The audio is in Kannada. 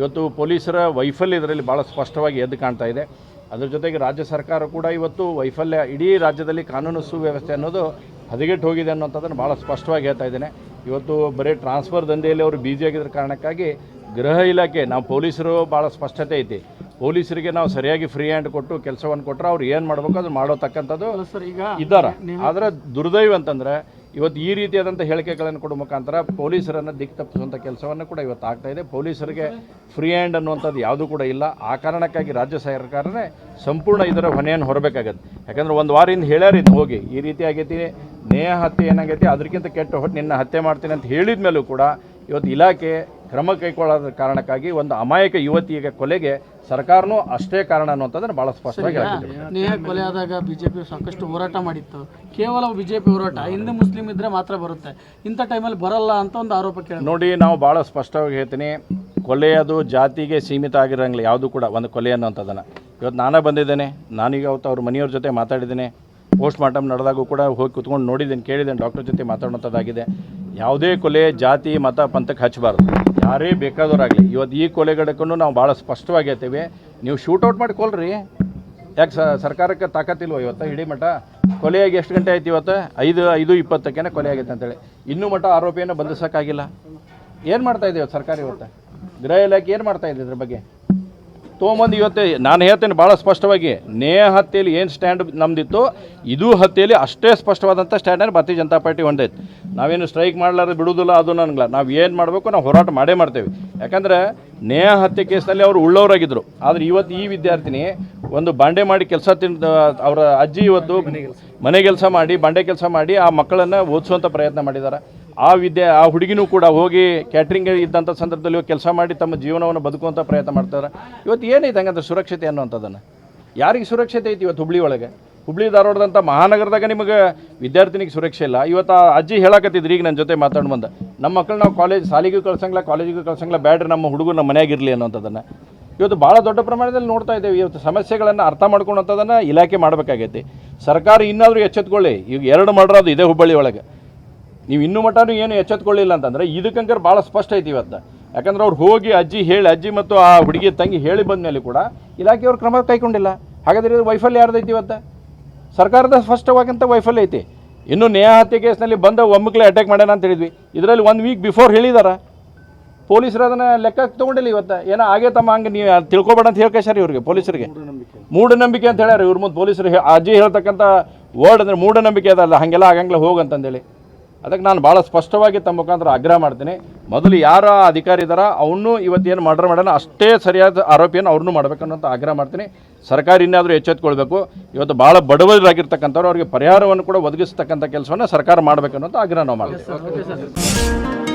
ಇವತ್ತು ಪೊಲೀಸರ ವೈಫಲ್ಯ ಇದರಲ್ಲಿ ಭಾಳ ಸ್ಪಷ್ಟವಾಗಿ ಎದ್ದು ಕಾಣ್ತಾ ಇದೆ. ಅದರ ಜೊತೆಗೆ ರಾಜ್ಯ ಸರ್ಕಾರ ಕೂಡ ಇವತ್ತು ವೈಫಲ್ಯ ಇಡೀ ರಾಜ್ಯದಲ್ಲಿ ಕಾನೂನು ಸುವ್ಯವಸ್ಥೆ ಅನ್ನೋದು ಹದಗೆಟ್ಟು ಹೋಗಿದೆ ಅನ್ನೋಂಥದ್ದನ್ನು ಭಾಳ ಸ್ಪಷ್ಟವಾಗಿ ಹೇಳ್ತಾ ಇದ್ದೇನೆ. ಇವತ್ತು ಬರೀ ಟ್ರಾನ್ಸ್ಫರ್ ದಂಧೆಯಲ್ಲಿ ಅವರು ಬ್ಯುಸಿ ಆಗಿದ್ರ ಕಾರಣಕ್ಕಾಗಿ ಗೃಹ ಇಲಾಖೆ ನಾವು ಪೊಲೀಸರು ಭಾಳ ಸ್ಪಷ್ಟತೆ ಐತಿ. ಪೊಲೀಸರಿಗೆ ನಾವು ಸರಿಯಾಗಿ ಫ್ರೀ ಹ್ಯಾಂಡ್ ಕೊಟ್ಟು ಕೆಲಸವನ್ನು ಕೊಟ್ಟರೆ ಅವ್ರು ಏನು ಮಾಡಬೇಕು ಅದು ಮಾಡೋತಕ್ಕಂಥದ್ದು ಸರ್ ಈಗ ಇದ್ದಾರ. ಆದರೆ ದುರ್ದೈವ ಅಂತಂದ್ರೆ ಇವತ್ತು ಈ ರೀತಿಯಾದಂಥ ಹೇಳಿಕೆಗಳನ್ನು ಕೊಡೋ ಮುಖಾಂತರ ಪೊಲೀಸರನ್ನು ದಿಕ್ಕು ತಪ್ಪಿಸುವಂಥ ಕೆಲಸವನ್ನು ಕೂಡ ಇವತ್ತು ಆಗ್ತಾ ಇದೆ. ಪೊಲೀಸರಿಗೆ ಫ್ರೀ ಹ್ಯಾಂಡ್ ಅನ್ನುವಂಥದ್ದು ಯಾವುದೂ ಕೂಡ ಇಲ್ಲ. ಆ ಕಾರಣಕ್ಕಾಗಿ ರಾಜ್ಯ ಸರ್ಕಾರನೇ ಸಂಪೂರ್ಣ ಇದರ ಹೊಣೆಯನ್ನು ಹೊರಬೇಕಾಗತ್ತೆ. ಯಾಕಂದ್ರೆ ಒಂದು ವಾರದಿಂದ ಹೇಳ್ಯಾರ ಇದು ಹೋಗಿ, ಈ ರೀತಿ ಆಗೈತಿ, ನೇಹ ಹತ್ಯೆ ಏನಾಗೈತಿ ಅದಕ್ಕಿಂತ ಕೆಟ್ಟ ಹೊಟ್ಟು ನಿನ್ನ ಹತ್ಯೆ ಮಾಡ್ತೀನಿ ಅಂತ ಹೇಳಿದ ಮೇಲೂ ಕೂಡ ಇವತ್ತು ಇಲಾಖೆ ಕ್ರಮ ಕೈಗೊಳ್ಳೋದ ಕಾರಣಕ್ಕಾಗಿ ಒಂದು ಅಮಾಯಕ ಯುವತಿಯ ಕೊಲೆಗೆ ಸರ್ಕಾರನೂ ಅಷ್ಟೇ ಕಾರಣ ಅನ್ನುವಂಥದ್ದನ್ನು ಭಾಳ ಸ್ಪಷ್ಟವಾಗಿ ನೇಹ ಕೊಲೆ ಆದಾಗ ಬಿಜೆಪಿ ಸಾಕಷ್ಟು ಹೋರಾಟ ಮಾಡಿತ್ತು. ಕೇವಲ ಬಿಜೆಪಿ ಹೋರಾಟ ಹಿಂದೂ ಮುಸ್ಲಿಂ ಇದ್ರೆ ಮಾತ್ರ ಬರುತ್ತೆ. ಇಂಥ ಟೈಮಲ್ಲಿ ಬರಲ್ಲ ಅಂತ ಒಂದು ಆರೋಪ ಕೇಳಿ ನೋಡಿ ನಾವು ಭಾಳ ಸ್ಪಷ್ಟವಾಗಿ ಹೇಳ್ತೀನಿ ಕೊಲೆ ಅದು ಜಾತಿಗೆ ಸೀಮಿತ ಆಗಿರಂಗಿಲ್ಲ ಯಾವುದು ಕೂಡ ಒಂದು ಕೊಲೆ ಅನ್ನೋಂಥದ್ದನ್ನು ಇವತ್ತು ನಾನೇ ಬಂದಿದ್ದೇನೆ ನಾನೀಗ ಅವತ್ತು ಅವ್ರ ಮನೆಯವ್ರ ಜೊತೆ ಮಾತಾಡಿದ್ದೇನೆ. ಪೋಸ್ಟ್ ಮಾರ್ಟಮ್ ನಡೆದಾಗೂ ಕೂಡ ಹೋಗಿ ಕುತ್ಕೊಂಡು ನೋಡಿದ್ದೇನೆ ಕೇಳಿದ್ದೇನೆ ಡಾಕ್ಟರ್ ಜೊತೆ ಮಾತಾಡುವಂಥದ್ದಾಗಿದೆ. ಯಾವುದೇ ಕೊಲೆ, ಜಾತಿ, ಮತ ಪಂಥಕ್ಕೆ ಹಚ್ಚಬಾರ್ದು. ಯಾರೇ ಬೇಕಾದವರಾಗಲಿ. ಇವತ್ತು ಈ ಕೊಲೆಗಡಕ್ಕೂ ನಾವು ಭಾಳ ಸ್ಪಷ್ಟವಾಗಿ ಹೇಳ್ತೇವೆ. ನೀವು ಶೂಟೌಟ್ ಮಾಡಿ ಕೊಲ್ರಿ ಯಾಕೆ ಸರ್ಕಾರಕ್ಕೆ ತಾಕತ್ತಿಲ್ವ ಇವತ್ತು? ಇಡೀ ಮಠ ಕೊಲೆಯಾಗಿ ಎಷ್ಟು ಗಂಟೆ ಆಯ್ತು ಇವತ್ತು? ಐದು ಐದು ಇಪ್ಪತ್ತಕ್ಕೇನೆ ಕೊಲೆ ಆಗೈತೆ ಅಂತೇಳಿ. ಇನ್ನೂ ಮಠ ಆರೋಪಿಯನ್ನು ಬಂಧಿಸೋಕ್ಕಾಗಿಲ್ಲ. ಏನು ಮಾಡ್ತಾ ಇದ್ದೀವಿ ಸರ್ಕಾರ ಇವತ್ತು? ಗೃಹ ಇಲಾಖೆ ಏನು ಮಾಡ್ತಾ ಇದೆ ಇದ್ರ ಬಗ್ಗೆ? ತೊಗೊಂಬಂದು ಇವತ್ತು ನಾನು ಹೇಳ್ತೇನೆ ಭಾಳ ಸ್ಪಷ್ಟವಾಗಿ ನೇಹ ಹತ್ಯೆಯಲ್ಲಿ ಏನು ಸ್ಟ್ಯಾಂಡ್ ನಮ್ದಿತ್ತು, ಇದು ಹತ್ಯೆಯಲ್ಲಿ ಅಷ್ಟೇ ಸ್ಪಷ್ಟವಾದಂಥ ಸ್ಟ್ಯಾಂಡನ್ನು ಭಾರತೀಯ ಜನತಾ ಪಾರ್ಟಿ ಹೊಂದೈತೆ ನಾವೇನು ಸ್ಟ್ರೈಕ್ ಮಾಡಲಾರ್ದು ಬಿಡುವುದಿಲ್ಲ, ಅದು ನನಗಿಲ್ಲ. ನಾವು ಏನು ಮಾಡಬೇಕು, ನಾವು ಹೋರಾಟ ಮಾಡೇ ಮಾಡ್ತೇವೆ. ಯಾಕಂದ್ರೆ ನೇಹ ಹತ್ಯೆ ಕೇಸ್ನಲ್ಲಿ ಅವರು ಉಳ್ಳವರಾಗಿದ್ದರು ಆದರೆ ಇವತ್ತು ಈ ವಿದ್ಯಾರ್ಥಿನಿ ಒಂದು ಬಾಂಡೆ ಮಾಡಿ ಕೆಲಸ ತಿಂದ, ಅವರ ಅಜ್ಜಿ ಇವತ್ತು ಮನೆ ಕೆಲಸ ಮಾಡಿ, ಬಾಂಡೆ ಕೆಲಸ ಮಾಡಿ ಆ ಮಕ್ಕಳನ್ನು ಓದಿಸುವಂಥ ಪ್ರಯತ್ನ ಮಾಡಿದ್ದಾರೆ ಆ ವಿದ್ಯೆ, ಆ ಹುಡುಗಿನೂ ಕೂಡ ಹೋಗಿ ಕ್ಯಾಟ್ರಿಂಗ್ ಇದ್ದಂಥ ಸಂದರ್ಭದಲ್ಲಿ ಕೆಲಸ ಮಾಡಿ ತಮ್ಮ ಜೀವನವನ್ನು ಬದುಕುವಂಥ ಪ್ರಯತ್ನ ಮಾಡ್ತಾರೆ. ಇವತ್ತು ಏನೈತೆ ಹಂಗಂದ್ರೆ ಸುರಕ್ಷತೆ ಅನ್ನುವಂಥದ್ದನ್ನು? ಯಾರಿಗೆ ಸುರಕ್ಷತೆ ಐತಿ ಇವತ್ತು ಹುಬ್ಳಿ ಒಳಗೆ? ಹುಬ್ಳಿ ಧಾರವಾಡದಂಥ ಮಹಾನಗರದಾಗ ನಿಮಗೆ ವಿದ್ಯಾರ್ಥಿನಿಗೆ ಸುರಕ್ಷೆ ಇಲ್ಲ. ಇವತ್ತು ಆ ಅಜ್ಜಿ ಹೇಳಕತ್ತಿದ್ರಿ, ಈಗ ನನ್ನ ಜೊತೆ ಮಾತಾಡಿ ಬಂದ ನಮ್ಮ ಮಕ್ಕಳು ನಾವು ಕಾಲೇಜ್ ಶಾಲೆಗೂ ಕಳ್ಸಂಗಿಲ್ಲ ಕಾಲೇಜಿಗೂ ಕಳ್ಸಂಗಿಲ್ಲ, ಬ್ಯಾಡ್ರಿ ನಮ್ಮ ಹುಡುಗರು ನಮ್ಮ ಮನೆಯಾಗಿರಲಿ ಅನ್ನೋಂಥದ್ದನ್ನು ಇವತ್ತು ಭಾಳ ದೊಡ್ಡ ಪ್ರಮಾಣದಲ್ಲಿ ನೋಡ್ತಾ ಇದ್ದೇವೆ. ಇವತ್ತು ಸಮಸ್ಯೆಗಳನ್ನು ಅರ್ಥ ಮಾಡ್ಕೊಳ್ಳೋಂಥದ್ದನ್ನು ಇಲಾಖೆ ಮಾಡಬೇಕಾಗೈತಿ. ಸರ್ಕಾರ ಇನ್ನಾದರೂ ಎಚ್ಚೆತ್ಕೊಳ್ಳಿ. ಈಗ ಎರಡು ಮಾಡೋದು ಇದೆ ಹುಬ್ಬಳ್ಳಿ ಒಳಗೆ. ನೀವು ಇನ್ನೂ ಮಟ್ಟನೂ ಏನು ಎಚ್ಚೆತ್ಕೊಳ್ಳಿಲ್ಲ ಅಂತಂದ್ರೆ ಇದಕ್ಕಂಕರ್ ಭಾಳ ಸ್ಪಷ್ಟ ಐತಿ ಇವತ್ತು. ಯಾಕಂದ್ರೆ ಅವ್ರು ಹೋಗಿ ಅಜ್ಜಿ ಹೇಳಿ, ಅಜ್ಜಿ ಮತ್ತು ಆ ಹುಡುಗಿ ತಂಗಿ ಹೇಳಿ ಬಂದಮೇಲೆ ಕೂಡ ಇಲಾಖೆಯವ್ರು ಕ್ರಮ ಕೈಗೊಂಡಿಲ್ಲ. ಹಾಗಾದರೆ ಇದು ವೈಫಲ್ಯ ಯಾರ್ದೈತಿ ಇವತ್ತು? ಸರ್ಕಾರದ ಸ್ಪಷ್ಟವಾಗಿಂಥ ವೈಫಲ್ಯ ಐತಿ. ಇನ್ನು ನೇಹ ಹತ್ಯೆ ಕೇಸ್ನಲ್ಲಿ ಬಂದ ಒಮ್ಮಕ್ಲೆ ಅಟ್ಯಾಕ್ ಮಾಡ್ಯಾನ ಅಂತ ಹೇಳಿದ್ವಿ. ಇದರಲ್ಲಿ ಒಂದು ವೀಕ್ ಬಿಫೋರ್ ಹೇಳಿದಾರ. ಪೊಲೀಸರು ಅದನ್ನು ಲೆಕ್ಕಕ್ಕೆ ತೊಗೊಂಡಿಲ್ಲ ಇವತ್ತು. ಏನೋ ಆಗೇ ತಮ್ಮ ಹಂಗೆ ನೀವು ತಿಳ್ಕೊಬೇಡ ಅಂತ ಹೇಳ್ಕೇಶಾರ ಇವ್ರಿಗೆ ಪೊಲೀಸರಿಗೆ. ಮೂಢನಂಬಿಕೆ ಅಂತ ಹೇಳ್ಯಾರ ಇವ್ರ ಮುಂದೆ ಪೊಲೀಸರು ಅಜ್ಜಿ ಹೇಳ್ತಕ್ಕಂಥ ವರ್ಡ್ ಅಂದರೆ ಮೂಢನಂಬಿಕೆ ಅದಲ್ಲ, ಹಾಗೆಲ್ಲ ಆಗಂಗಿಲ್ಲ ಹೋಗಂತಂದೇಳಿ ಅದಕ್ಕೆ ನಾನು ಭಾಳ ಸ್ಪಷ್ಟವಾಗಿ ತಮ್ಮ ಮುಖಾಂತರ ಆಗ್ರಹ ಮಾಡ್ತೀನಿ. ಮೊದಲು ಯಾರ ಅಧಿಕಾರಿ ಅವನು ಇವತ್ತೇನು ಮರ್ಡರ್ ಮಾಡೋಣ ಅಷ್ಟೇ ಸರಿಯಾದ ಆರೋಪಿಯನ್ನು ಅವ್ರನ್ನೂ ಮಾಡ್ಬೇಕನ್ನೋಂಥ ಆಗ್ರಹ ಮಾಡ್ತೀನಿ. ಸರ್ಕಾರ ಇನ್ನಾದರೂ ಎಚ್ಚೆತ್ಕೊಳ್ಬೇಕು. ಇವತ್ತು ಭಾಳ ಬಡವರಾಗಿರ್ತಕ್ಕಂಥವ್ರು ಅವ್ರಿಗೆ ಪರಿಹಾರವನ್ನು ಕೂಡ ಒದಗಿಸ್ತಕ್ಕಂಥ ಕೆಲಸವನ್ನು ಸರ್ಕಾರ ಮಾಡಬೇಕನ್ನೋಂಥ ಆಗ್ರಹ ನಾವು ಮಾಡ್ತೀವಿ.